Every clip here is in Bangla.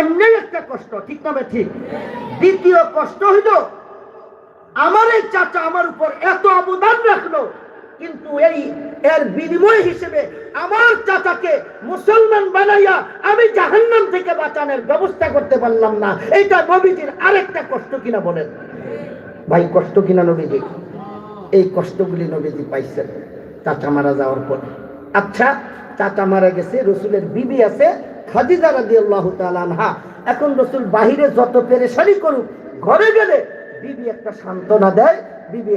এমনি একটা কষ্ট, ঠিক না ঠিক? দ্বিতীয় কষ্ট হইল, আমার এই চাচা আমার উপর এত অবদান রাখল, কিন্তু এই এর বিনিময় হিসেবে আমার চাচাকে মুসলমান বানাইয়া আমি জাহান্নাম থেকে বাঁচানোর ব্যবস্থা করতে পারলাম না। এটা নবীজির আরেকটা কষ্ট কিনা বলেন? ভাই, কষ্ট কিনা নবীজি? এই কষ্টগুলি নবীজি পাইছেন, চাচা মারা যাওয়ার পর। আচ্ছা চাচা মারা গেছে, রসুলের বিবি আছে খাদিজা রাদি আল্লাহ আনহা, এখন রসুল বাহিরে যত পেরেশানি করুক, ঘরে গেলে বিবি একটা সান্ত্বনা দেয়, বিবি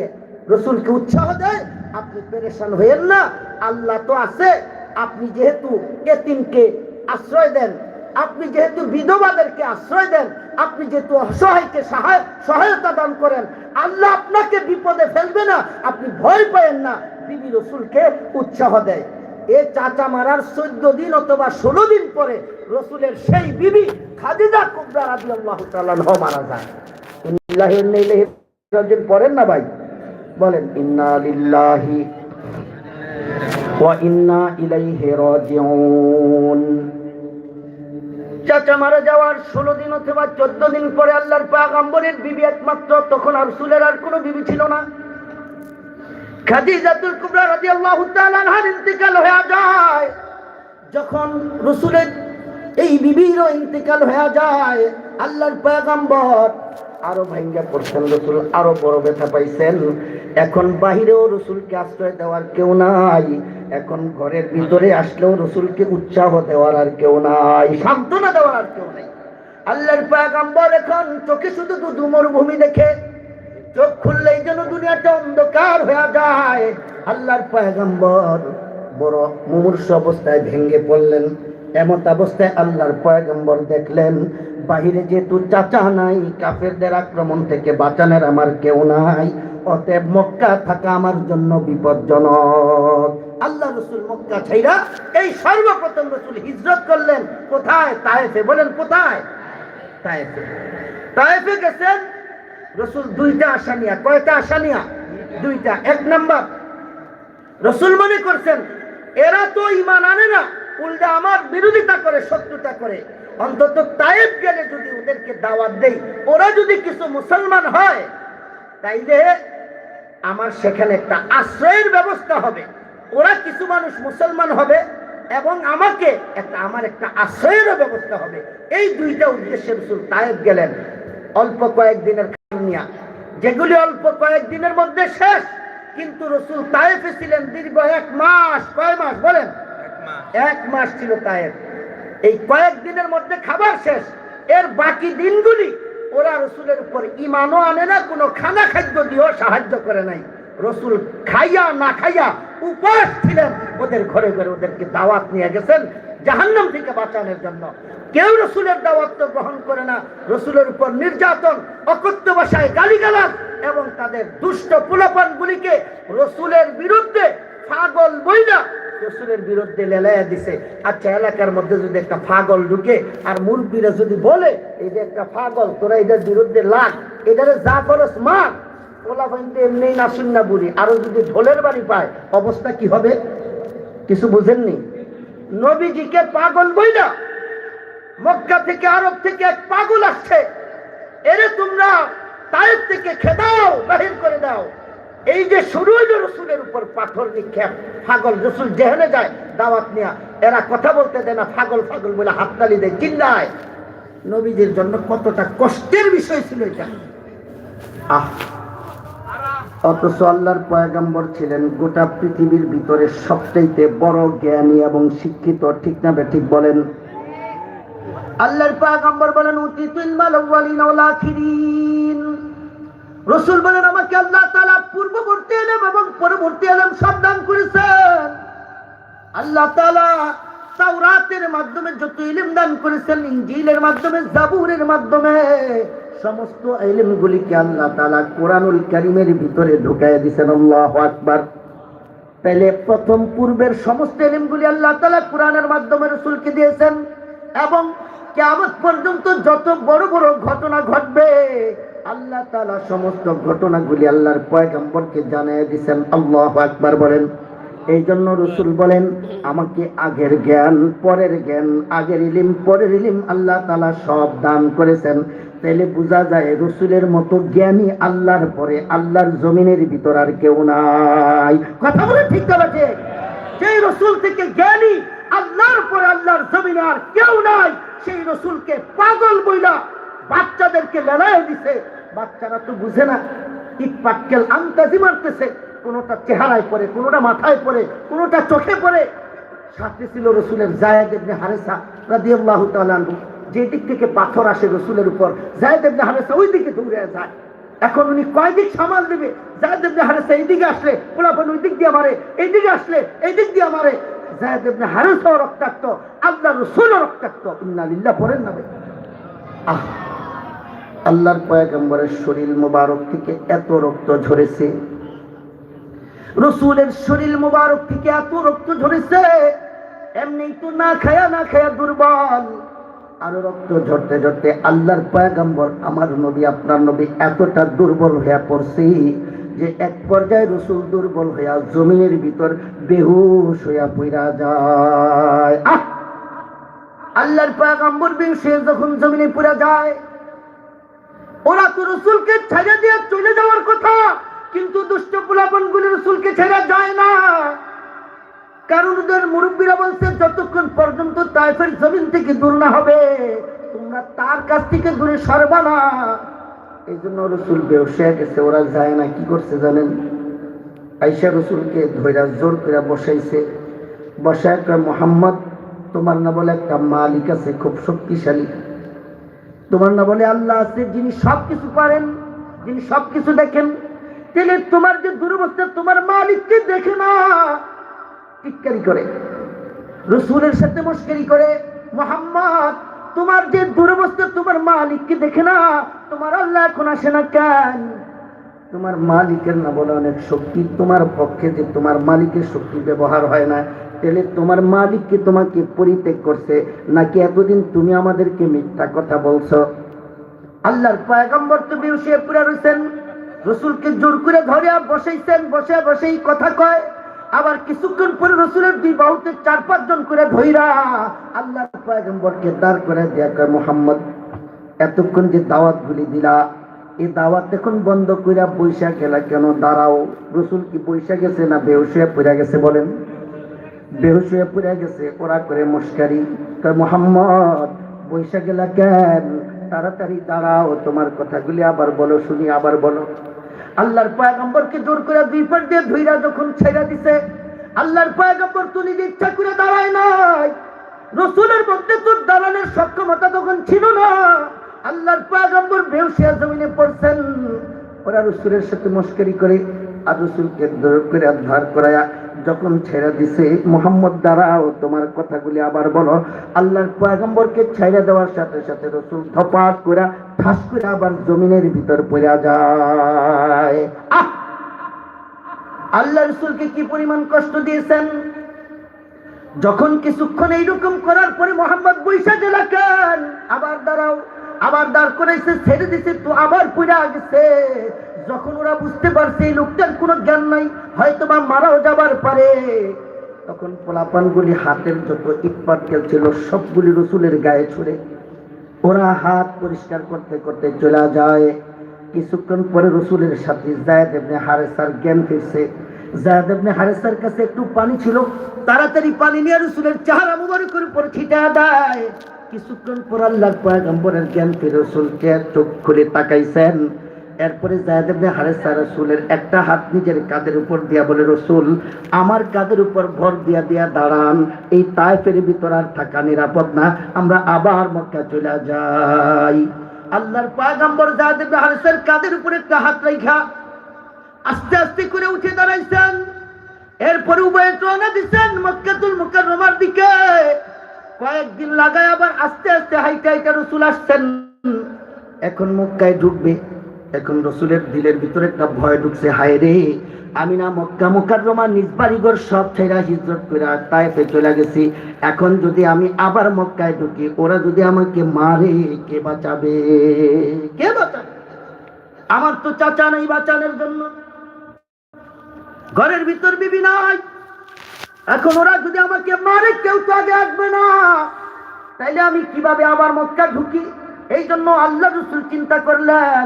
রসুলকে উৎসাহ দেয়, আপনি পেরেশান হইয়েন না, আল্লাহ তো আছে, আপনি যেহেতু এতিমকে আশ্রয় দেন, আপনি যেহেতু বিধবাদেরকে আশ্রয় দেন, আপনি যেহেতু অসহায়কে সহায়, সহায়তা দান করেন, আল্লাহ আপনাকে বিপদে ফেলবে না, আপনি ভয় পাবেন না, বিবি রসুলকে উৎসাহ দেয়। এ চাচা মারার চোদ্দ দিন অথবা ষোলো দিন পরে রসুলের সেই বিবি খাদিজা কুবরা রাজি আল্লাহ মারা যায়। ইন্না পড়েন না ভাই? বলেন, ইন্না লিল্লাহি ওয়া ইন্না ইলাইহি রাজিউন। চাচা মারা যাওয়ার ষোলো দিন অথবা চোদ্দ দিন পরে আল্লাহর পাগাম্বরের বিবি একমাত্র, তখন আর আর কোনো বিবি ছিল না। খাদিজাতুল কুবরা রাদিয়াল্লাহু তাআলা আনহার ইন্তেকাল হয়ে যায়। যখন রসুলের এই বিবির ইন্তেকাল হয়ে যায়, আল্লাহর পয়গম্বর আরও ভাঙ্গা পড়ছেন রসুল আরও বড় ব্যথা পাইছেন। এখন বাহিরেও রসুলকে আশ্রয় দেওয়ার কেউ নাই। এখন ঘরের ভিতরে আসলেও রসুলকে উৎসাহ দেওয়ার আর কেউ নাই, সান্ত্বনা দেওয়ার আর কেউ নাই। আল্লাহর পয়গম্বর এখন চোখে শুধু দুধু মরুভূমি দেখে চোখ খুললেই যেন দুনিয়াটা অন্ধকার হয়ে যায়। আল্লাহর পয়গম্বর বড় মুমূর্ষ অবস্থায় ভেঙ্গে পড়লেন। এমত অবস্থায় আল্লাহর পয়গম্বর দেখলেন, বাহিরে যেহেতু চাচা নাই, কাফেরদের আক্রমণ থেকে বাঁচানোর আমার কেউ নাই, অতএব মক্কা থাকা আমার জন্য বিপজ্জনক। আল্লাহ রসুল মক্কা ছাইরা এই সর্বপ্রথম রসুল হিজরত করলেন। কোথায়? তায়েফে। বলেন কোথায়? তায়েফে। তায়েফে গেছেন রসুল দুইটা আসানিয়া কয়টা আসানিয়া দুইটা। এক নাম্বার, রসুল মনে করছেন, এরা তো ইমান আনে না, উল্টা আমার বিরোধিতা করে, শত্রুতা করে। অন্তত তায়েব গেলে যদি ওদেরকে দাওয়াত দেই, ওরা যদি কিছু মুসলমান হয়, তাইলে আমার সেখানে একটা আশ্রয়ের ব্যবস্থা হবে। ওরা কিছু মানুষ মুসলমান হবে এবং আমাকে একটা, আমার একটা আশ্রয়েরও ব্যবস্থা হবে। এই দুইটা উদ্দেশ্যে রসুল তায়েব গেলেন। অল্প কয়েকদিনের যেগুলি অল্প কয়েকদিনের মধ্যে শেষ কিন্তু রসুল তায়েফে ছিলেন দীর্ঘ এক মাস। কয় মাস বলেন? এক মাস। ছিল তায়েফ। এই কয়েকদিনের মধ্যে খাবার শেষ। এর বাকি দিনগুলি ওরা রসুলের উপর ইমানও আনে না কোনো খানা খাদ্য দিয়েও সাহায্য করে নাই। রসুল খাইয়া না খাইয়া উপাস ছিলেন। ওদের ঘরে ঘরে ওদেরকে দাওয়াত নিয়ে গেছেন। জাহান্নাম থেকে বাঁচানোর জন্য। কেউ রসুলের দাওয়াত গ্রহণ করে না। রসুলের উপর নির্যাতন, অকথ্য ভাষায় গালিগালাজ এবং তাদের দুষ্ট পুলাপান গুলিকে রসুলের বিরুদ্ধে পাগল বইলা রসুলের বিরুদ্ধে লেলাইয়া দিছে। আচ্ছা এলাকার মধ্যে যদি একটা পাগল ঢুকে আর মুরব্বীরা যদি বলে, এই যে একটা পাগল তোরা এদের বিরুদ্ধে লাগ, এদের যা করস মার, ওলা পাইতে এমনি না বুড়ি। আরও যদি ঢোলের বাড়ি পায়, অবস্থা কি হবে? কিছু বুঝেননি? নবীজিকে পাগল বইলা? মক্কা থেকে আরব থেকে এক পাগল আসছে। এরে তোমরা তায়ের থেকে খেদাও বাহির করে দাও। এই যে শুরু হইল রসুলের উপর পাথর নিক্ষেপ, পাগল রসুল যেহেনে যায়, দাওয়াত নিয়া। এরা কথা বলতে দেয় না, পাগল ফাগল বলে হাততালি দেয়, চিল্লায়। নবীদের জন্য কতটা কষ্টের বিষয় ছিল এটা। আহ অথচ আল্লাহর পয়গাম্বর ছিলেন গোটা পৃথিবীর ভিতরে সবচাইতে বড় জ্ঞানী এবং শিক্ষিত। ঠিক না ঠিক বলেন? আল্লাহর পয়গাম্বর বলেন উতিতুল মাল আউয়ালিন ওয়াল আখিরিন। রসুল বলেন, আমাকে আল্লাহ তাআলা পূর্ববর্তী এলেম এবং পরবর্তী এলেম সব দান করেছেন। আল্লাহ তাআলা তাওরাতের মাধ্যমে যত ইলম দান করেছেন, ইনজিলের মাধ্যমে জাবুরের মাধ্যমে সমস্ত ইলমগুলিকে আল্লাহ তাআলা কোরআনুল কারীমের ভিতরে ঢুকায় দিয়েছেন আল্লাহু আকবার। তাহলে প্রথম পূর্বের সমস্ত ইলমগুলি আল্লাহ তাআলা কোরআনের মাধ্যমে রসুলকে দিয়েছেন এবং কিয়ামত পর্যন্ত যত বড় বড় ঘটনা ঘটবে, আল্লাহ তালা সমস্ত ঘটনাগুলি আল্লাহর পয়গম্বরকে জানিয়ে দিয়েছেন আল্লাহ আকবার বলেন। এই জন্য রসুল বলেন, আমাকে আগের জ্ঞান, পরের জ্ঞান, আগের ইলিম, পরের ইলিম আল্লাহ তালা সব দান করেছেন। তাহলে বোঝা যায় রসুলের মতো জ্ঞানী আল্লাহর পরে আল্লাহর জমিনের ভিতর আর কেউ নাই। কথা বলে ঠিক আছে যেই রসুল থেকে জ্ঞানী আল্লাহর পরে আল্লাহর জমিনে আর কেউ নাই, সেই রসুলকে পাগল বইলা বাচ্চাদেরকে লড়াই দিছে। বাচ্চারা তো বুঝে না, ইট পাটকেল আন্তাজি মারতেছে। কোনোটা চেহারায় পড়ে, কোনোটা মাথায় পড়ে, কোনোটা চোখে পড়ে। সাথে ছিল রসুলের ইবনে হারেসা রাদিয়াল্লাহু তাআলা আনহু। যে দিক থেকে পাথর আসে রসুলের উপর, জায়দ হারেসা ওই দিকে দৌড়ে যায়। এখন উনি কয় দিক সামাল দেবে? জায়দ হারেসা এইদিকে আসলে পোলাপন ওই দিক দিয়ে মারে এইদিকে আসলে, এই দিক দিয়ে মারে। হারেসাও রক্তাক্ত, আল্লাহ রক্তাক্ত। আহ, আল্লাহর পয়গম্বরের শরীর মোবারক থেকে এত রক্ত ঝরেছে। রসুলের শরীর মোবারক থেকে এত রক্ত ঝরেছে। এমনি তো না খায়া না খায়া দুর্বল। আরও রক্ত ঝরতে ঝরতে আল্লাহর পয়গম্বর, আমার নবী, আপনার নবী এতটা দুর্বল হয়ে পড়ছে যে এক পর্যায়ে রসুল দুর্বল হইয়া জমিনের ভিতর বেহুশ হইয়া পইরা যায়। আল্লাহর পয়গম্বর সে যখন জমিনে পুরা যায়, ওরা তো রসুলকে ছেড়ে দিয়ে চলে যাওয়ার কথা, কিন্তু দুষ্ট পোলাপন গুলি রসুলকে ছেড়ে যায় না। কারণ ওদের মুরব্বীরা বলছে যতক্ষণ পর্যন্ত তাইফের জমিন থেকে দূর না হবে, তোমরা তার কাছ থেকে দূরে সরবা না। এই জন্য রসুল বেউসে গেছে ওরা যায় না, কি করছে জানেন? আইসা রসুলকে ধৈরা জোর করে বসাইছে। বসায় কয়, মোহাম্মদ, তোমার না বলে একটা মালিক আছে, খুব শক্তিশালী। তোমার না বলে আল্লাহ আছে, যিনি সব কিছু পারেন, যিনি সব কিছু দেখেন। তাহলে তোমার যে দুরবস্থা, তোমার মালিককে দেখে না। করে রসুলের সাথে মস্কারি করে মোহাম্মদ তোমার যে দুরবস্থা তোমার মালিককে দেখে না তোমার আল্লাহ এখন আসে না কেন তোমার মালিকের না বলে অনেক শক্তি তোমার পক্ষে যে তোমার মালিকের শক্তি ব্যবহার হয় না তাহলে তোমার মালিককে তোমাকে পরিত্যাগ করছে নাকি এতদিন তুমি আমাদেরকে মিথ্যা কথা বলছো আল্লাহর পয়গম্বর তো বেউসিয়ে পুরা রয়েছেন রসুলকে জোর করে ধরে বসাইছেন বসে বসেই কথা কয় আবার কিছুক্ষণ পরে রসুলের দুই বাহুতে চার পাঁচজন করে ধইরা আল্লাহ পয়গম্বরকে দাঁড় করে দেয়া কয়, মোহাম্মদ, এতক্ষণ যে দাওয়াত গুলি দিলা, এই দাওয়াত এখন বন্ধ কইরা বৈশা গেলা কেন? দাঁড়াও, রসুল কি বৈশা গেছে না বেহুশ হয়ে পড়ে গেছে বলেন? বেহুশ হয়ে পড়ে গেছে, ওরা করে মুশকারি, কয়, মোহাম্মদ বৈশা গেলা কেন? তাড়াতাড়ি দাঁড়াও, তোমার কথাগুলি আবার বলো, শুনি, আবার বলো। আল্লাহর পয়গম্বরকে জোর করে দুই পাট দিয়ে ধুইরা যখন ছেড়ে দিছে, আল্লাহর পয়গম্বর তো নিজে ইচ্ছা করে দাঁড়ায় নাই। রসুলের মধ্যে তোর দাঁড়ানোর সক্ষমতা তখন ছিল না। আল্লাহর পয়গম্বর বেউসিয়া জমিনে পড়ছেন। ওরা রসুলের সাথে মস্করি করে আর রসুলকে ধর করে ধার করায়া যখন ছেড়ে দিছে, মোহাম্মদ দাঁড়াও, তোমার কথাগুলি আবার বলো। আল্লাহর পয়গম্বরকে ছেড়ে দেওয়ার সাথে সাথে রসুল ধপাট করে, ঠাস করে আবার জমিনের ভিতর পড়ে যায়। আল্লাহ রসুলকে কি পরিমাণ কষ্ট দিয়েছেন? যখন কিছুক্ষণ এইরকম করার পরে মোহাম্মদ বৈশা এলাকান আবার দাঁড়াও। আবার দাঁড় করাইছে, ছেড়ে দিছে, তো আবার পুরা গেছে। যখন ওরা বুঝতে পারছে এই লোকটার কোনো জ্ঞান নাই হয়তো বা মারাও যাবার পারে। তখন পোলাপানগুলি হাতের যত ইটপাটকেল ছিল সবগুলি রসুলের গায়ে ছুড়ে ওরা হাত পরিষ্কার করতে করতে চলে যায়। কিছুক্ষণ পরে রসুলের সাথে জায়দ এমনি হারেসার জ্ঞান ফিরছে। জায়দ এমনি হারেসার কাছে একটু পানি ছিল, তাড়াতাড়ি পানি নিয়ে রসুলের চেহারা মুবারকের উপর ছিটা দেয়। কিছুক্ষণ পর আল্লাহর পয়গম্বরের জ্ঞান ফিরে রসুলকে চোখ খুলে তাকাইছেন। এরপরে জায়দ হারেসা রসুলের একটা হাত নিজের কাঁধের উপর দিয়া বলে, রসুল, আমার কাঁধের উপর ভর দিয়া দিয়া দাঁড়ান। এই তাইফের ভিতর আর থাকা নিরাপদ না। আমরা আবার মক্কা চলে যাই। আল্লাহর পয়গম্বর জায়দ ইবনে হারেসার কাঁধের উপরে একটা হাত রাখা আস্তে আস্তে করে উঠে দাঁড়াইছেন। এরপরে উভয়ে রওনা দিচ্ছেন মক্কাতুল মুকাররমার দিকে। কয়েকদিন লাগায় আবার আস্তে আস্তে হাইটা হাইটা রসুল আসছেন। এখন মক্কায় ঢুকবে। এখন রসুলের দিলের ভিতরে একটা ভয় ঢুকছে হায় রে! আমি না মক্কা মুকাররমা নিজ বাড়িঘর সব ছেড়া হিজরত করে তাইফে চলে গেছি। এখন যদি আমি আবার মক্কায় ঢুকি ওরা যদি আমাকে মারে কে বাঁচাবে? কে বাঁচাবে? আমার তো চাচা নেই বাঁচানোর জন্য। ঘরের ভিতর বিবি নাই। এখন ওরা যদি আমাকে মারে, কেউ তো আগে আসবে না। তাইলে আমি কীভাবে আবার মক্কা ঢুকি? এই জন্য আল্লাহ রসুল চিন্তা করলেন,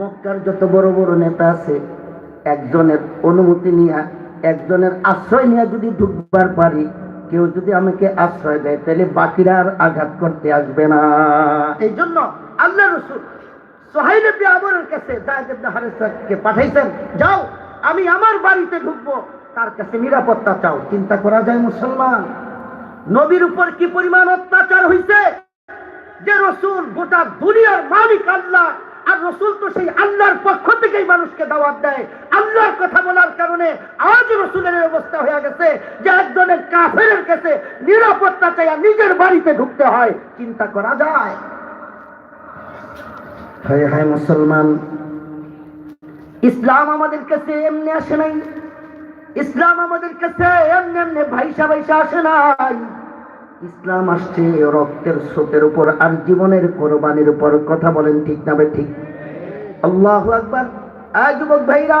মক্কার যত বড় বড় নেতা আছে, একজনের অনুমতি নিয়ে, একজনের আশ্রয় নিয়ে যদি ঢুকবার পারি, কেউ যদি আমাকে আশ্রয় দেয় তাহলে বাকিরা আর আঘাত করতে আসবে না। এই জন্য আল্লাহ রসুল সোহাইল আমরের কাছে ইবনে হারিসাকে পাঠাইছেন, যাও, আমি আমার বাড়িতে ঢুকবো। তার কাছে নিরাপত্তা চাও, চিন্তা করা যায় মুসলমান। নবীর উপর কি পরিমাণ অত্যাচার হইছে? যে রসুল গোটা দুনিয়ার মালিক আল্লাহ, আর রসুল তো সেই আল্লাহর পক্ষ থেকেই মানুষকে দাওয়াত দেয়। আল্লাহর কথা বলার কারণে আজ রসুলের অবস্থা হয়ে গেছে যে একজনের কাফের কাছে নিরাপত্তা চাইয়া নিজের বাড়িতে ঢুকতে হয়, চিন্তা করা যায়। হায় হায় মুসলমান, ইসলাম আমাদের কাছে এমনি আসে নাই। ইসলাম আমাদের কাছে এমনি এমনি ভাইসা ভাইসা আসে নাই। ইসলাম আসছে রক্তের স্রোতের উপর আর জীবনের কোরবানির উপর। কথা বলেন ঠিক না ঠিক। আল্লাহ আকবার। আয় যুবক ভাইরা,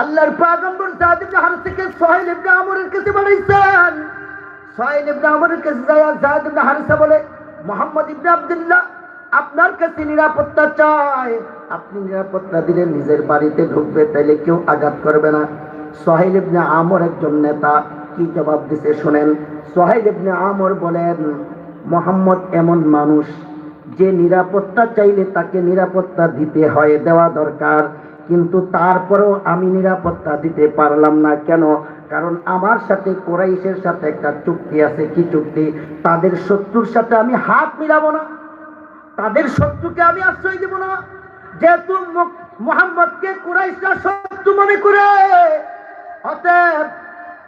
আল্লাহর পাগম্বর জাদ ইবনে থেকে সোহেল ইবনে আমরের কাছে বাড়াইছেন সোহেল ইবনে আমরের কাছে যায় জাদ ইবনে হারিসা বলে, মোহাম্মদ ইবনে আব্দুল্লাহ, আপনার কাছে নিরাপত্তা চায় আপনি নিরাপত্তা দিলে নিজের বাড়িতে ঢুকবে, তাইলে কেউ আঘাত করবে না। ইবনে আমর একজন নেতা। কি জবাব শুনেন? ইবনে আমর বলেন, মোহাম্মদ এমন মানুষ যে নিরাপত্তা চাইলে তাকে নিরাপত্তা দিতে হয়, দেওয়া দরকার। কিন্তু তারপরেও আমি নিরাপত্তা দিতে পারলাম না। কেন? কারণ আমার সাথে কোরাইশের সাথে একটা চুক্তি আছে। কি চুক্তি? তাদের শত্রুর সাথে আমি হাত মিলাবো না। তাদের শত্রুকে আমি আশ্রয় দেব না। যেহেতু মোহাম্মদকে কুরাইশরা শত্রু মনে করে অতএব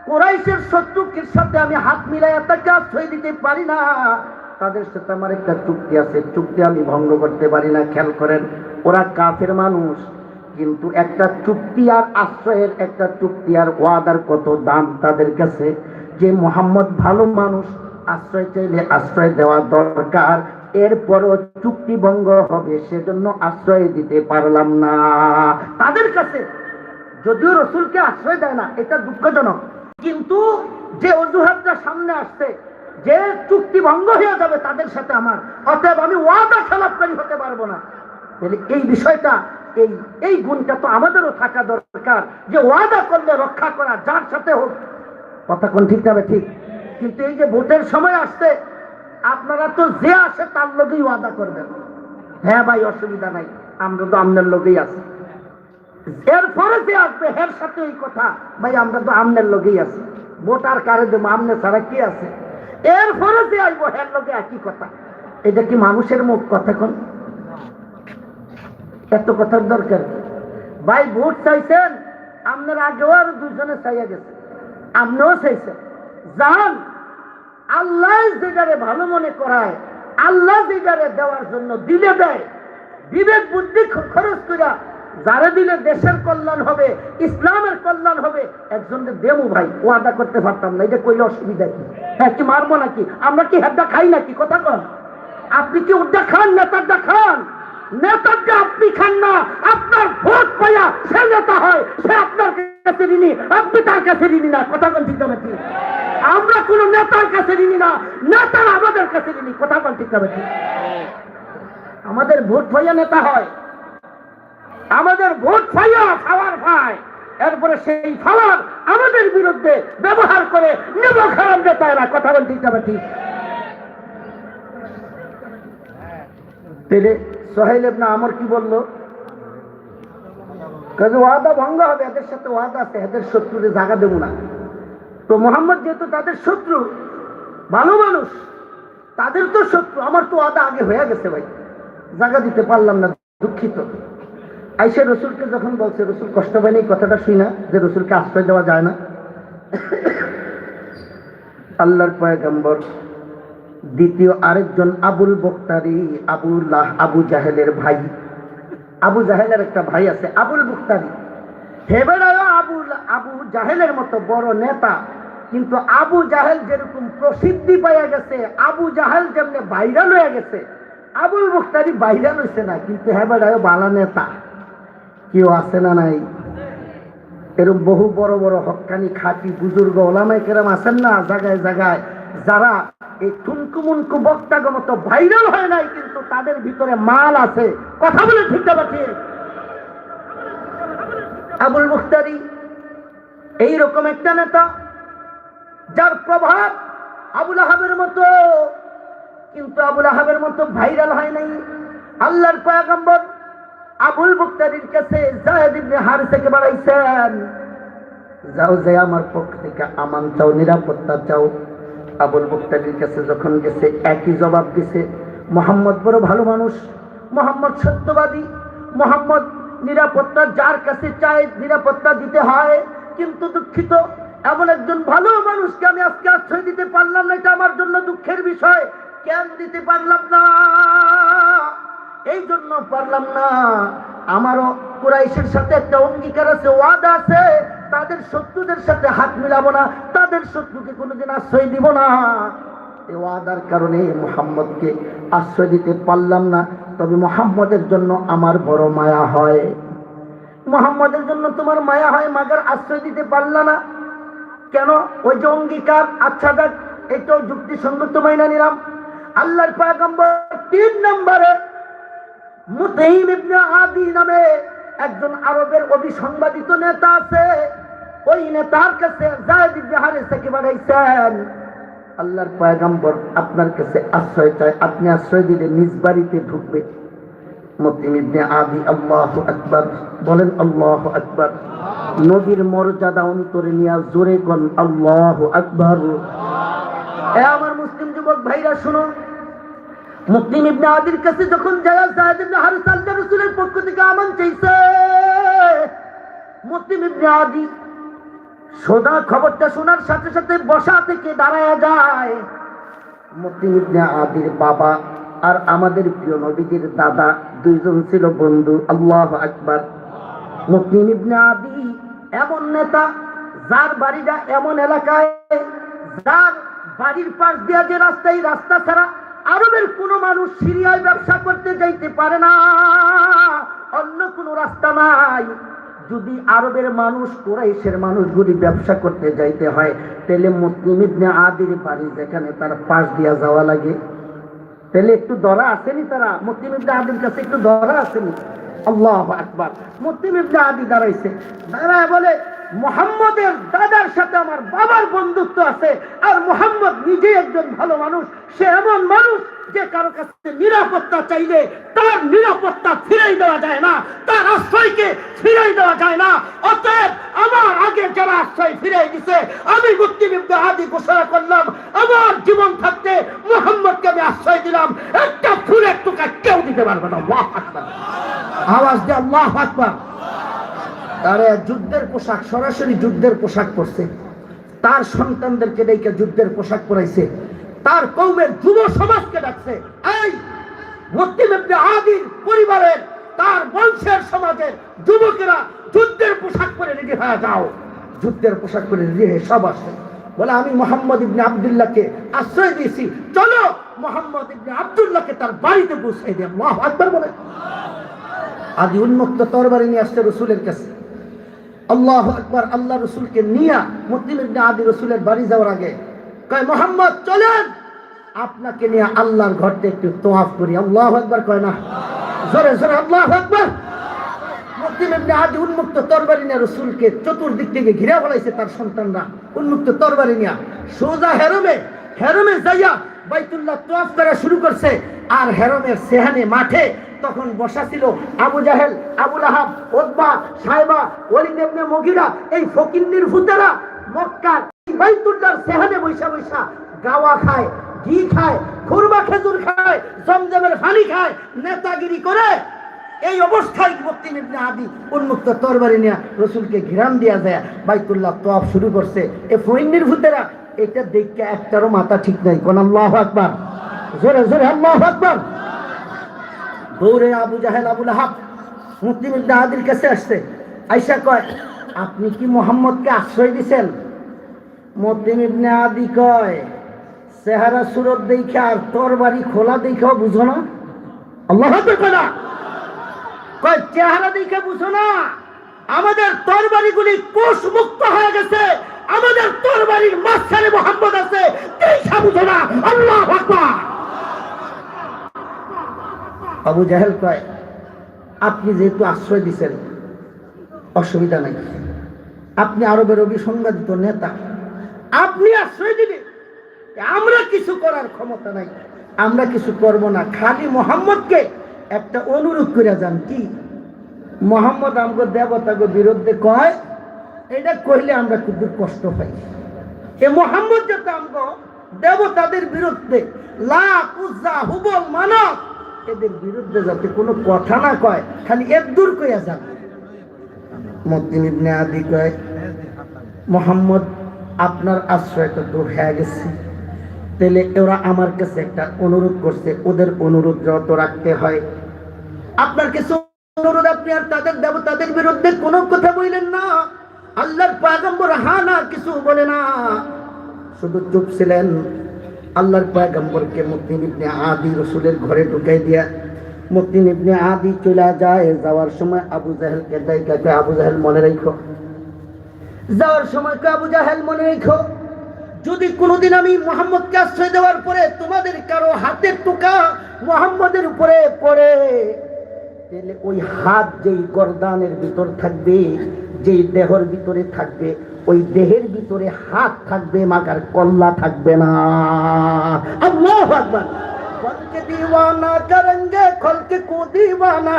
কুরাইশের শত্রুর সাথে আমি হাত মিলাই তাকে আশ্রয় দিতে পারি না। তাদের সাথে আমার একটা চুক্তি আছে, চুক্তি আমি ভঙ্গ করতে পারি না, খেয়াল করেন, ওরা কাফের মানুষ। কিন্তু একটা চুক্তি আর আশ্রয়ের, একটা চুক্তি আর ওয়াদার কত দাম তাদের কাছে? যে মোহাম্মদ ভালো মানুষ, আশ্রয় চাইলে আশ্রয় দেওয়া দরকার, এরপরও চুক্তি ভঙ্গ হবে, সেজন্য আশ্রয় দিতে পারলাম না। তাদের কাছে যদিও রসুলকে আশ্রয় দেয় না, এটা দুঃখজনক। কিন্তু যে অজুহাতটা সামনে আসছে, যে চুক্তি ভঙ্গ হয়ে যাবে তাদের সাথে আমার, অতএব আমি ওয়াদা খেলাপকারী হতে পারব না। এই বিষয়টা, এই এই গুণটা তো আমাদেরও থাকা দরকার, যে ওয়াদা করলে রক্ষা করা, যার সাথে হোক। কথা কোন ঠিক যাবে ঠিক কিন্তু এই যে ভোটের সময় আসছে, আপনারা তো যে আসে তার লোকেই ওয়াদা করবেন। হ্যাঁ ভাই, অসুবিধা নাই, আমরা তো আপনার লোকেই আছি। এরপরে যে আসবে, হের সাথে এই কথা। ভাই, আমরা তো আমনের আছি। কারে দেবো, আমনে ছাড়া কি আছে? এরপরে যে আসব একই কথা। এটা কি মানুষের মুখ কথা কোন? এত কথার দরকার ভাই, ভোট চাইছেন আপনার আগেও আর দুজনে চাইয়া গেছে। আপনিও চাইছেন যান আল্লাহ যেটারে ভালো মনে করায়, আল্লাহ যেটারে দেওয়ার জন্য দিলে দেয়, বিবেক বুদ্ধি খরচ করিয়া যারা দিলে দেশের কল্যাণ হবে, ইসলামের কল্যাণ হবে, একজনকে দেবো ভাই, ওয়াদা করতে পারতাম না, এটা কইলে অসুবিধা কি? হ্যাঁ কি মারবো নাকি? আমরা কি হেডটা খাই নাকি? কথা কন। আপনি কি উড্ডা খান নেতারটা খান? নেতারটা আপনি খান না, আপনার ভোট পাইয়া সে নেতা হয়, সে আপনার কাছে ঋণী, আপনি তার কাছে ঋণী না, কথা বল ঠিক নাকি আমরা কোন নেতার কাছে ঋণী না নেতারা আমাদের কাছে ঋণী, কথা বল ঠিক নাকি আমাদের ভোট পাইয়া নেতা হয়। আমাদের ভোট পাইয়া খাওয়ার পায় এরপরে সেই খাওয়ার আমাদের বিরুদ্ধে ব্যবহার করে নেব খারাপ নেতারা, কথা বল ঠিক নাকি সোহেল কি বলল? ওয়াদা ভঙ্গ হবে, এদের সাথে ওয়াদা আছে, এদের শত্রুরে দেবো না। তো মোহাম্মদ যেহেতু তাদের শত্রু, ভালো মানুষ, তাদের তো শত্রু, আমার তো ওয়াদা আগে হয়ে গেছে ভাই। জায়গা দিতে পারলাম না, দুঃখিত। আইসে রসুলকে যখন বলছে, রসুল কষ্ট পায়নি কথাটা শুই না, যে রসুলকে আশ্রয় দেওয়া যায় না। আল্লাহর পয়গম্বর, দ্বিতীয় আরেকজন আবুল বক্তারি, আবুল্লাহ আবু জাহেলের ভাই। আবু জাহেলের একটা ভাই আছে, আবুল বুখতারি হেবেরাও আবু আবু জাহেলের মতো বড় নেতা, কিন্তু আবু জাহেল যেরকম প্রসিদ্ধি পাইয়া গেছে, আবু জাহেল যেমনি ভাইরাল হয়ে গেছে, আবুল বুখতারি ভাইরাল হয়েছে না, কিন্তু হেবেরাও বালা নেতা। কেউ আছে না নাই? এরকম বহু বড় বড় হকানি খাটি বুজুর্গ ওলামাই কেরাম আছেন না? জায়গায় জায়গায় যারা এই টুনকু মুনকু বক্তাগো মতো ভাইরাল হয় নাই, কিন্তু তাদের ভিতরে মাল আছে। কথা বলে ঠিক ঠিক? আবুল মুখতারি এইরকম একটা নেতা, যার প্রভাব আবুল আহাবের মতো, কিন্তু আবুল আহাবের মতো ভাইরাল হয় নাই। আল্লাহর পয়গম্বর আবুল মুক্তারির কাছে জায়েদ বাড়াইছেন। যাও যে আমার পক্ষ থেকে আমান চাও, নিরাপত্তা চাও। আবুল মুক্তারির কাছে যখন গেছে, একই জবাব দিছে, মোহাম্মদ বড় ভালো মানুষ, মোহাম্মদ সত্যবাদী, মোহাম্মদ নিরাপত্তা যার কাছে চায়, নিরাপত্তা দিতে হয়, কিন্তু দুঃখিত, এমন একজন ভালো মানুষকে আমি আজকে আশ্রয় দিতে পারলাম না, এটা আমার জন্য দুঃখের বিষয়, কেন দিতে পারলাম না? এই জন্য পারলাম না। আমারও কুরাইশের সাথে একটা অঙ্গীকার আছে, ওয়াদা আছে। তাদের শত্রুদের সাথে হাত মিলাবো না, তাদের শত্রুকে কোনোদিন আশ্রয় দিব না। ওয়াদার কারণে মোহাম্মদকে আশ্রয় দিতে পারলাম না, তবে মোহাম্মদের জন্য আমার বড় মায়া হয়। মোহাম্মদের জন্য তোমার মায়া হয়, মাগার আশ্রয় দিতে পারলা না। কেন? ওই যে অঙ্গীকার আচ্ছা দেখ, এটাও যুক্তিসঙ্গত মাইনা নিলাম। আল্লাহর পয়গম্বর তিন নম্বরে মুতাইম ইবনে আদি নামে একজন আরবের অবিসংবাদিত নেতা আছে। ওই নেতার কাছে জায়েদ ইবনে হারিসাকে বাড়াইছেন আল্লাহর পয়গম্বর আপনার কাছে আশ্রয় চায়। আপনি আশ্রয় দিলে নিজ বাড়িতে ঢুকবে। মুতিম ইবনে আদি, আল্লাহ আকবার। বলেন, আল্লাহ আকবার। নবীর মর্যাদা অন্তরে নিয়ে জোরে কোন আল্লাহ আকবার। এ আমার মুসলিম যুবক ভাইরা শুনো মুসলিম ইবনে আদির কাছে যখন যায় জায়েদ ইবনে হারিস আল্লাহ রাসূলের পক্ষ থেকে আমান চাইছে, মুসলিম ইবনে আদি সোজা খবরটা শোনার সাথে সাথে বসা থেকে দাঁড়ায় যায়। মুসলিম ইবনে আদির বাবা আর আমাদের প্রিয় নবীদের দাদা দুইজন ছিল বন্ধু, আল্লাহ আকবার। মুসলিম ইবনে আদি এমন নেতা যার বাড়িটা এমন এলাকায়, যার বাড়ির পাশ দিয়া যে রাস্তায় রাস্তা ছাড়া আরবের কোনো মানুষ সিরিয়ায় ব্যবসা করতে যাইতে পারে না। অন্য কোনো রাস্তা নাই। যদি আরবের মানুষ, কোরাইশের মানুষগুলি ব্যবসা করতে যাইতে হয়, তাহলে মুসলিম আদির বাড়ি যেখানে তার পাশ দিয়া যাওয়া লাগে। তাহলে একটু দরা আসেনি তারা? মুসলিম আদির কাছে একটু দরা আসেনি? আল্লাহ আকবার। মুসলিম আদি দাঁড়াইছে। দাঁড়ায় বলে মোহাম্মদের দাদার সাথে আমার বাবার বন্ধুত্ব আছে, আর মোহাম্মদ নিজে একজন ভালো মানুষ, সে এমন মানুষ যে কারও কাছে নিরাপত্তা চাইলে তার নিরাপত্তা ফিরাই দেওয়া যায় না, তার আশ্রয়কে ফিরাই দেওয়া যায় না। অতএব আমার আগে যারা আশ্রয় ফিরাই দিছে, আমি ইবনে আদি ঘোষণা করলাম, আমার জীবন থাকতে মোহাম্মদকে আমি আশ্রয় দিলাম। একটা ফুলের টুকা কেউ দিতে পারবে না। আওয়াজ দিয়ে আল্লাহ আকবার। আরে, যুদ্ধের পোশাক, সরাসরি যুদ্ধের পোশাক পরছে। তার সন্তানদেরকে ডেকে যুদ্ধের পোশাক পরাইছে। তার কৌমের যুব সমাজকে ডাকছে। এই আদির পরিবারের, তার বংশের সমাজের যুবকেরা যুদ্ধের পোশাক পরে রেডি হয়ে যাও। যুদ্ধের পোশাক পরে রেডি হয়ে সব আসে। বলে, আমি মোহাম্মদ ইবনে আবদুল্লাহকে আশ্রয় দিয়েছি। চলো, মোহাম্মদ ইবনে আবদুল্লাহকে তার বাড়িতে পৌঁছাই দিয়ে আল্লাহ বলে। আদি উন্মুক্ত তরবারি নিয়ে আসছে রসুলের কাছে। আল্লাহ আকবার, আল্লাহ রসুলকে নিয়া মুসলিম আদি রসুলের বাড়ি যাওয়ার আগে কয়, মোহাম্মদ, চলেন! আপনাকে নিয়ে আল্লাহর ঘরতে একটু তোয়াফ করি। আল্লাহ আকবার কয় না। জোরে জোরে, আল্লাহ আকবার! আদি উন্মুক্ত রসুলকে চতুর্দিক থেকে ঘিরে তার সন্তানরা। উন্মুক্ত তরবারি নিয়া। সোজা যাইয়া বাইতুল্লাহ তোয়াফ করা শুরু করছে। আর হেরমের সেহানে মাঠে তখন বসা ছিল। আবু জাহেল আবুল আহাব ওদবা সাহেবা ওলিদ ইবনে মগিরা, এই ফকিন্নির ভূতেরা মক্কার বাইতুল্লাহর সেহানে বৈশা বৈশা গাওয়া খায়, ঘি খায়, খুরমা খেজুর খায়, জমজমের পানি খায়, নেতাগিরি করে এই অবস্থায় মুক্তি ইবনে আদি উন্মুক্ত তরবারি নিয়ে রসুলকে ঘিরান দিয়া যায়, বাইতুল্লাহ তোয়াফ শুরু করছে। এ ফইন্নির ভূতেরা, এটা দেখে একটারও মাথা ঠিক নাই, কোন আল্লাহ আকবার। জোরে জোরে, আল্লাহ আকবার। দৌড়ে আবু জাহেল আবুল আহাব মুসলিম আদির কাছে আসছে। আইসা কয়, আপনি কি মোহাম্মদকে আশ্রয় দিছেন? মুসলিম ইবনে আদি কয়, চেহারা সুরত দেখে আর তোর বাড়ি খোলা দেখেও বুঝো না। আল্লাহ না। কয়, চেহারা দেখে বুঝো না। আমাদের তরবারিগুলি কোষ মুক্ত হয়ে গেছে। আমাদের তরবারির মাঝখানে মোহাম্মদ আছে এই সাবুধনা আল্লাহ আকবার। আবু জাহেল কয়, আপনি যেহেতু আশ্রয় দিচ্ছেন অসুবিধা নাই। আপনি আরবের অভিসংবাদিত নেতা। আপনি আশ্রয় দিলে আমরা কিছু করার ক্ষমতা নাই। আমরা কিছু করব না। খালি মোহাম্মদকে একটা অনুরোধ করে যান কি? মোহাম্মদ আমগো দেবতাগো বিরুদ্ধে কয়, এটা কইলে আমরা কিন্তু কষ্ট পাই। এ মোহাম্মদ যাতে আমগো দেবতাদের বিরুদ্ধে লা উজ্জা হুবল মানব এদের বিরুদ্ধে যাতে কোনো কথা না কয়, খালি এর দূর কইয়া যান মতিন ইবনে আদি কয়, মোহাম্মদ, আপনার আশ্রয় তো দূর হয়ে গেছে। তাহলে ওরা আমার কাছে একটা অনুরোধ করছে, ওদের অনুরোধ যত রাখতে হয়। আপনার কিছু অনুরোধ আপনি আর তাদের বিরুদ্ধে কোনো কথা বললেন না। আল্লাহর পয়গম্বর হা না কিছু বলে না। শুধু চুপ ছিলেন। আল্লাহর পয়গম্বরকে মুক্তিন ইবনে আদি রসুলের ঘরে ঢুকাই দিয়া মুক্তিন ইবনে আদি চলে যায়। যাওয়ার সময় আবু জাহেলকে দেয় আবু জাহেল, মনে রাখো। যাওয়ার সময় আবু জাহেল, মনে রেখো। যদি কোনোদিন আমি মোহাম্মদকে আশ্রয় দেওয়ার পরে তোমাদের কারও হাতের টুকা মোহাম্মদের উপরে পড়ে, তাহলে ওই হাত যেই গরদানের ভিতর থাকবে, যেই দেহর ভিতরে থাকবে ওই দেহের ভিতরে হাত থাকবে, মাগার কল্লা থাকবে না। আল্লাহ আকবার। খলকে দিওয়ানা করেঙ্গে, খলকে কো দিওয়ানা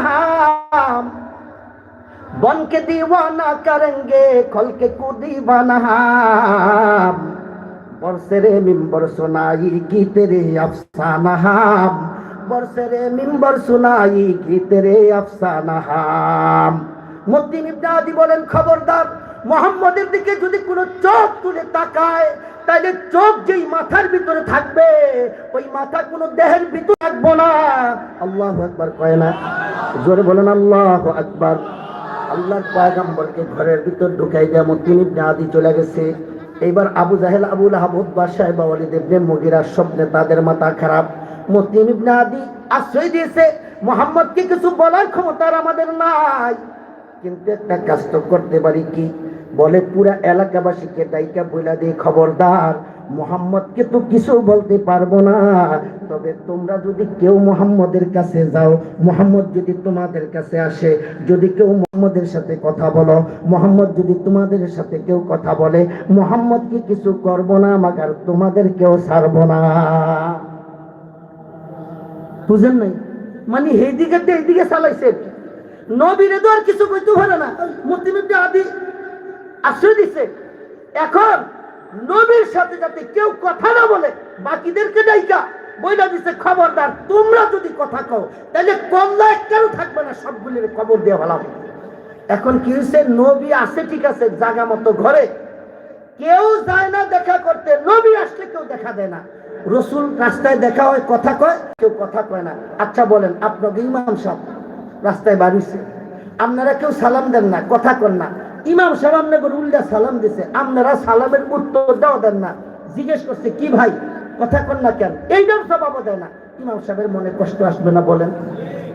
বনকে দিওয়ানা করেঙ্গে, খলকে কো দিওয়ানা বর্ষে বর্ষেরে মিম্বর সোনাই গীতেরে তেরে আফসানা বর্ষেরে মিম্বর সোনাই গীতেরে তেরে আফসানা মুদ্দিন ইবনে আদি বলেন, খবরদার মোহাম্মদের দিকে যদি কোনো চোখ তুলে তাকায় তাহলে চোখ যেই মাথার ভিতরে থাকবে, ওই মাথা কোনো দেহের ভিতরে থাকব না। আল্লাহ আকবার কয় না? জোরে বলেন, আল্লাহ আকবার। আল্লাহর পয়গম্বরকে ঘরের ভিতর ঢুকাই দেয়া মতিন ইবনে আদি চলে গেছে। এইবার আবু জাহেল আবুল আহমদ বাদশাহ বা ওয়ালিদ ইবনে মুগিরার স্বপ্নে তাদের মাথা খারাপ। মতিন ইবনে আদি আশ্রয় দিয়েছে। মোহাম্মদকে কিছু বলার ক্ষমতা আমাদের নাই। কিন্তু একটা কাজ তো করতে পারি কি? বলে, পুরা এলাকাবাসীকে দায়িকা বইলা দিয়ে খবরদার। মোহাম্মদকে তো কিছু বলতে পারব না। তবে তোমরা যদি কেউ মোহাম্মদের কাছে যাও, মোহাম্মদ যদি তোমাদের কাছে আসে, যদি কেউ মোহাম্মদের সাথে কথা বলো, মোহাম্মদ যদি তোমাদের সাথে কেউ কথা বলে, মোহাম্মদকে কিছু করব না, মাগার তোমাদের কেউ ছাড়বো না। বুঝেন নাই? মানে দিয়ে এইদিকে চালাইছে। নবীরে তো আর কিছু কইতে পারে না। মুসলিমকে আদি আশ্রয় দিছে। এখন নবীর সাথে যাতে কেউ কথা না বলে, বাকিদেরকে ডাইকা, বইলা দিছে, খবরদার, তোমরা যদি কথা কও তাহলে কল্লা কেন থাকবে না, সবগুলির খবর দিয়ে ভালাম এখন কি হয়েছে নবী আছে, ঠিক আছে, জাগা মতো ঘরে। কেউ যায় না দেখা করতে, নবী আসলে কেউ দেখা দেয় না। রসুল রাস্তায় দেখা হয়, কথা কয়, কেউ কথা কয় না। আচ্ছা বলেন, আপনাকে ইমাম সাহেব রাস্তায় বাড়িছে। আপনারা কেউ সালাম দেন না, কথা কন না। ইমাম সাহেব আপনাকে উল্টা সালাম দিছে। আপনারা সালামের উত্তর দেওয়া দেন না। জিজ্ঞেস করছে, কি ভাই? কথা কন না কেন? এইটার জবাব দেয় না। ইমাম সাহেবের মনে কষ্ট আসবে না বলেন।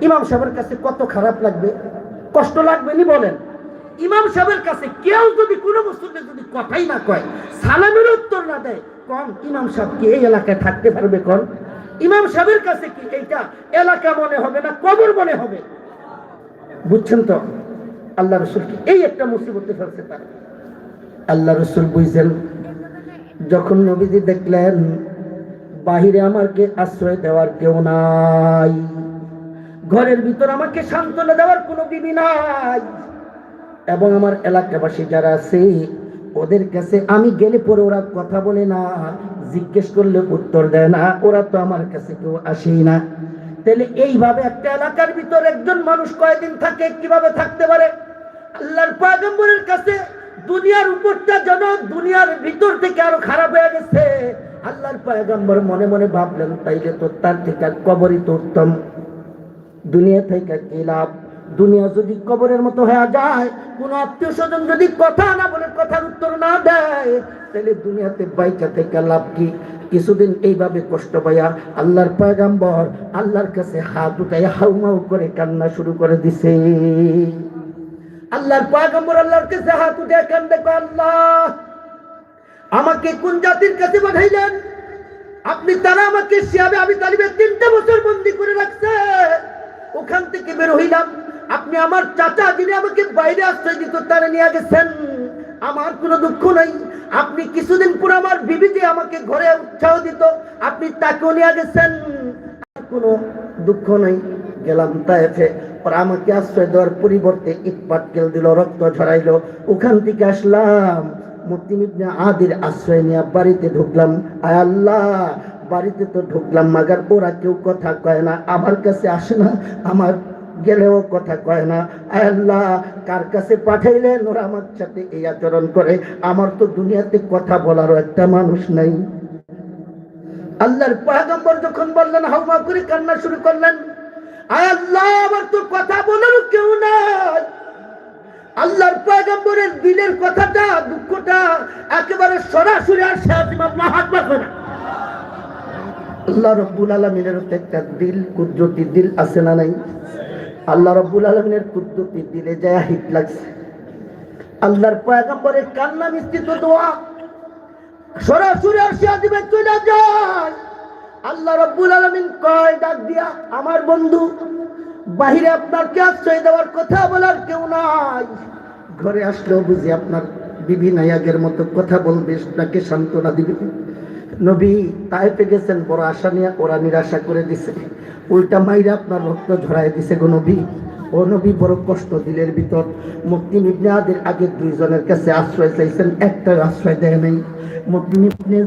ইমাম সাহেবের কাছে কত খারাপ লাগবে। কষ্ট লাগবে নি বলেন। ইমাম সাহেবের কাছে কেউ যদি কোনো মুসলিমে যদি কথাই না কয়, সালামের উত্তর না দেয়, কন ইমাম সাহেব কি এই এলাকায় থাকতে পারবে কন? ইমাম সাহেবের কাছে কি এইটা এলাকা মনে হবে না কবর মনে হবে? বুঝছেন তো? আল্লাহ রসুল কি? এই একটা মুসিবতে ফেলছে তারা। আল্লাহ রসুল বুঝছেন, যখন নবীজি দেখলেন, বাহিরে আমাকে আশ্রয় দেওয়ার কেউ নাই, ঘরের ভিতর আমাকে সান্ত্বনা দেওয়ার কোনো বিবি নাই, এবং আমার এলাকাবাসী যারা আছে, ওদের কাছে আমি গেলে পরে ওরা কথা বলে না, জিজ্ঞেস করলে উত্তর দেয় না, ওরা তো আমার কাছে কেউ আসেই না। তাহলে এইভাবে একটা এলাকার ভিতর একজন মানুষ কয়েকদিন থাকে, কীভাবে থাকতে পারে? আল্লাহর পয়গম্বরের কাছে দুনিয়ার উপরটা যেন দুনিয়ার ভিতর থেকে আরও খারাপ হয়ে গেছে। আল্লাহর পয়গম্বর মনে মনে ভাবলেন, তাইলে তো তার থেকে কবরই তো উত্তম। দুনিয়া থেকে কি লাভ? দুনিয়া যদি কবরের মতো হয়ে যায় কোন আত্মীয় স্বজন যদি কথা না বলে কথার উত্তর না দেয় তাহলে দুনিয়াতে বাইচা থেকে লাভ কি? কিছুদিন এইভাবে কষ্ট পাইয়া আল্লাহর পয়গাম্বর আল্লাহর কাছে হাত উঠাই হাউমাউ করে কান্না শুরু করে দিছে। আল্লাহর পয়গম্বর আল্লাহর কাছে হাত উঠে কয়, আল্লাহ আমাকে কোন জাতির কাছে পাঠাইলেন? আপনি তারা আমাকে শিয়াবে আমি তালিবের তিনটা বছর বন্দি করে রাখছে। ওখান থেকে বের হইলাম। আপনি আমার চাচা, যিনি আমাকে বাইরে আশ্রয় দিত, তারা নিয়ে গেছেন। আমার কোনো দুঃখ নাই। আপনি কিছুদিন পর আমার বিবি আমাকে ঘরে উৎসাহ দিত, আপনি তাকেও নিয়ে গেছেন। কোনো দুঃখ নাই। গেলাম তাইফে ওরা আমাকে আশ্রয় দেওয়ার পরিবর্তে ইট পাটকেল দিল, রক্ত ঝরাইলো। ওখান থেকে আসলাম। ইবনে আদির আশ্রয় নিয়ে বাড়িতে ঢুকলাম। আয় আল্লাহ, বাড়িতে তো ঢুকলাম, মাগার ওরা কেউ কথা কয় না। আমার কাছে আসে না, আমার গেলেও কথা কয় না। আল্লাহ, কার কাছে পাঠাইলেন ওরা আমার সাথে এই আচরণ করে? আমার তো দুনিয়াতে কথা বলারও একটা মানুষ নাই। আল্লাহর পয়গম্বর যখন বললেন হাউমা করে কান্না শুরু করলেন আল্লাহ, আমার তো কথা বলারও কেউ নাই। আল্লাহর পয়গম্বরের দিলের কথাটা, দুঃখটা একেবারে সরাসরি আর হাত পারবে না। আল্লাহ রব্বুল আলমিনের একটা দিল, কুদরতি দিল আছে না নাই? আল্লাহ রব্বুল আলমিনের কুদরতি দিলে যায় হিট লাগছে। আল্লাহর পয়গম্বরের কান্না মিশ্রিত দোয়া। সরাসরি আসিয়া দিবে, চলে যায় আল্লাহ রব্বুল আলমিন কয়, ডাক দিয়া, আমার বন্ধু, বাহিরে আপনার কে আশ্রয় দেওয়ার কথা বলার কেউ নাই। ঘরে আসলেও বুঝি আপনার বিবি নায়াগের মতো কথা বলবে তাকে সান্ত্বনা দিবে। নবী তাইপে গেছেন, বড় আশা নিয়ে ওরা নিরাশা করে দিছে। উল্টা মাইরা আপনার রক্ত ঝরাই দিছে গো নবী। ও নবী বড় কষ্ট দিলের ভিতর। মুক্তি নিবনে আদের আগে দুইজনের কাছে আশ্রয় চাইছেন একটা আশ্রয় দেয় নাই। মুক্তি নিবনে